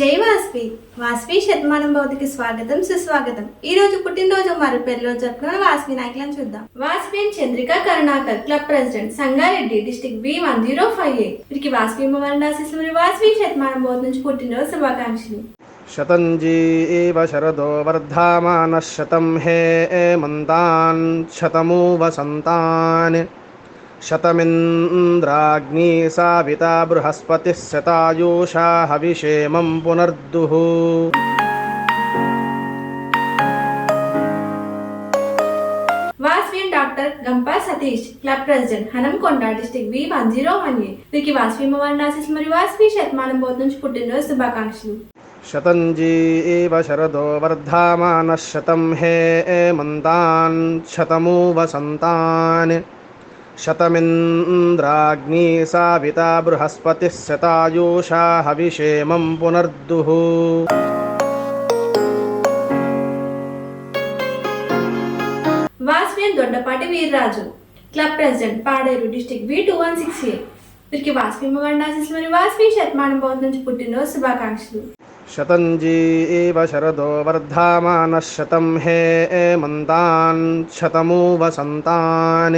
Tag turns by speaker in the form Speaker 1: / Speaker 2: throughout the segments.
Speaker 1: జై వాస్వి. వాస్వి శతమానం భౌతికి స్వాగతం సుస్వాగతం. ఈ రోజు పుట్టినరోజు మరి పెళ్ళిరోజు జరుపుకున్న వాస్వి నాయకులను చూద్దాం. Vasavi Chandrika Karunakar club president Sangareddy district B one zero five eight వీరికి వాస్వి మోహన్ రాశిస్లు వాస్వి శతమానం భౌతి నుంచి పుట్టినరోజు శుభాకాంక్షలు.
Speaker 2: శతంజీ ఏవ శరదో వర్ధమాన శతం హే మంతాన్ శతము వసంతాన్ शतमिन्द्राग्नी साविता बृहस्पतिः शतायुषा हविषेमं पुनर्दुः
Speaker 1: Vasavi and doctor Gampa Satish club president Hanamkonda district B one zero one eight వీరికి వాస్వి మోహన్ ఆశీస్సులు మరియు వాస్వి శతమానం భౌతి నుంచి పుట్టినరోజు శుభాకాంక్షలు
Speaker 2: शतञ्जी एव शरदो वर्धामानः शतं हे एमन्तान् शतमु वसन्तान् शतमिन्द्राग्नी साविता बृहस्पतिः शतायुषा हविषेमं पुनर्दुः
Speaker 1: Vasavi and Doddapati Veerraju club president Paderu district B two one six eight వీరికి వాస్వి మోహన్ ఆశీస్సులు మరియు వాస్వి శతమానం భౌతి నుంచి పుట్టినరోజు శుభాకాంక్షలు
Speaker 2: शतञ्जी एव शरदो वर्धामानः शतं हे एमन्तान् शतमु वसन्तान्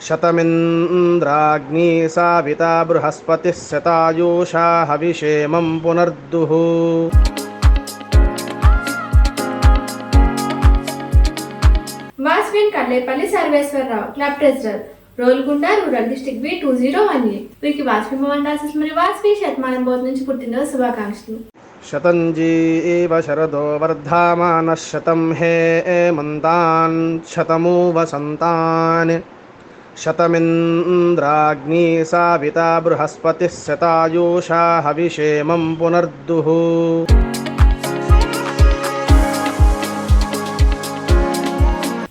Speaker 2: शतमिन्द्राग्नी साविता बृहस्पतिः शतायुषा हविषेमं पुनर्दुः
Speaker 1: Vasavi and Kallepalli Sarveswararao club treasurer Rolgunda rural district B two zero one eight వీరికి వాస్వి మోహన్ ఆశీస్సులు మరియు వాస్వి శతమానం భౌతి నుంచి పుట్టినరోజు శుభాకాంక్షలు
Speaker 2: शतञ्जी एव शरदो वर्धामानः शतं हे एमन्तान् शतमु वसन्तान् शतमिन्द्राग्नी साविता बृहस्पतिः शतायुषा हविषेमं पुनर्दुः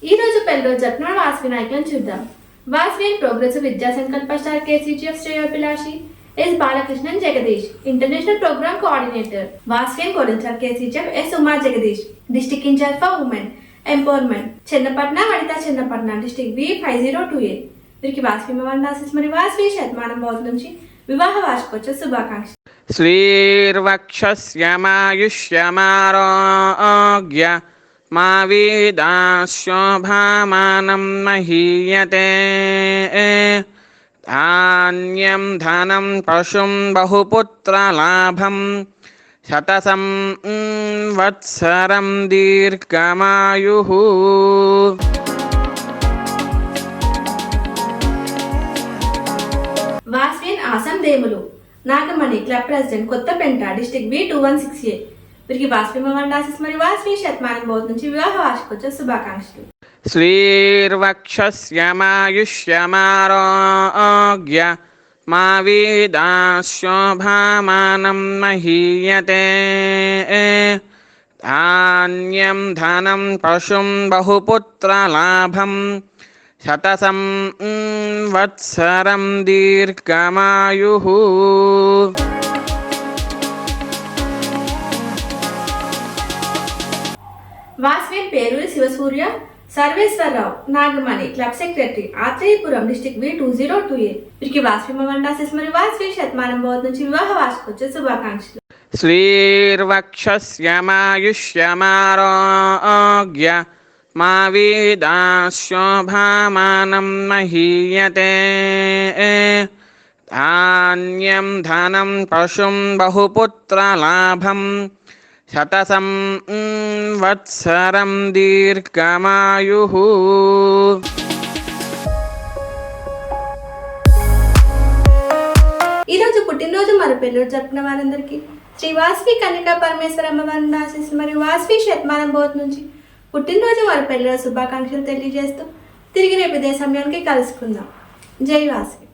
Speaker 1: ఈ రోజు పెళ్లి రోజు జరుపుకున్న వాస్వి నాయకులను చూద్దాం Vasvi and progressive Vidya Sankalp star KCGF Sreyobhilashi S Balakrishnan Jagadish international programme coordinator Vasavi and కోరించార్ KCGF S Uma Jagadish district in charge for women empowerment Chinnapatna Vanitha Chinnapatna district B five zero two A వీరికి వాసవి మండాసిస్ మరియు వాసవి శతమానం బౌద్ధ నుంచి వివాహ వార్షికోత్సవ శుభాకాంక్ష
Speaker 3: శ్రీర్వక్షమాయుష్యమారోగ్య మా వీదాశోభామానం మహీయతే. ధాన్యం ధనం పశుం బహుపుత్రలాభం శతసం సంవత్సరం దీర్ఘమాయు
Speaker 1: వాస్విన్ ఆసం దేములు. Nagamani club president district B two one six A. వీరికి మమండాసిస్ శతమానం నుంచి వివాహ వార్షికోత్సవ శుభాకాంక్షలు.
Speaker 3: శ్రీర్వక్షస్యమాయుష్యమారోగ్య మా వీదాశోభామానం మహీయతే. ధాన్యం ధనం పశుం బహుపుత్రలాభం శతసం వత్సరం దీర్ఘమాయు.
Speaker 1: వాస్విన్ పేరు Sivasurya. Sarveswara Rao Nagamani club secretary Atreyapuram district V two zero two A. వీరికి వాస్వి మమండాసిస్ మరియు వాస్వి శతమానం బోధ్ నుంచి వివాహ వార్షికోత్సవ శుభాకాంక్షలు.
Speaker 3: श्रीर्वक्षस्यमायुष्यमारोग्य मा वेदाशोभामानं महीयते धान्यं धनं पशुं बहुपुत्रलाभं శతసం మ్, వత్సరం దీర్ఘమాయు
Speaker 1: ఈ రోజు పుట్టినరోజు మరి పెళ్ళిరోజు జరుపుకున్న వారందరికీ శ్రీ వాస్వి కన్యకా పరమేశ్వర అమ్మవారిని ఆశిస్తూ మరియు వాస్వి శతమానం బోధ్ నుంచి పుట్టినరోజు వారి పెళ్ళిరోజు శుభాకాంక్షలు తెలియజేస్తూ తిరిగి రేపు ఇదే సమయానికి కలుసుకుందాం. జై వాస్వి.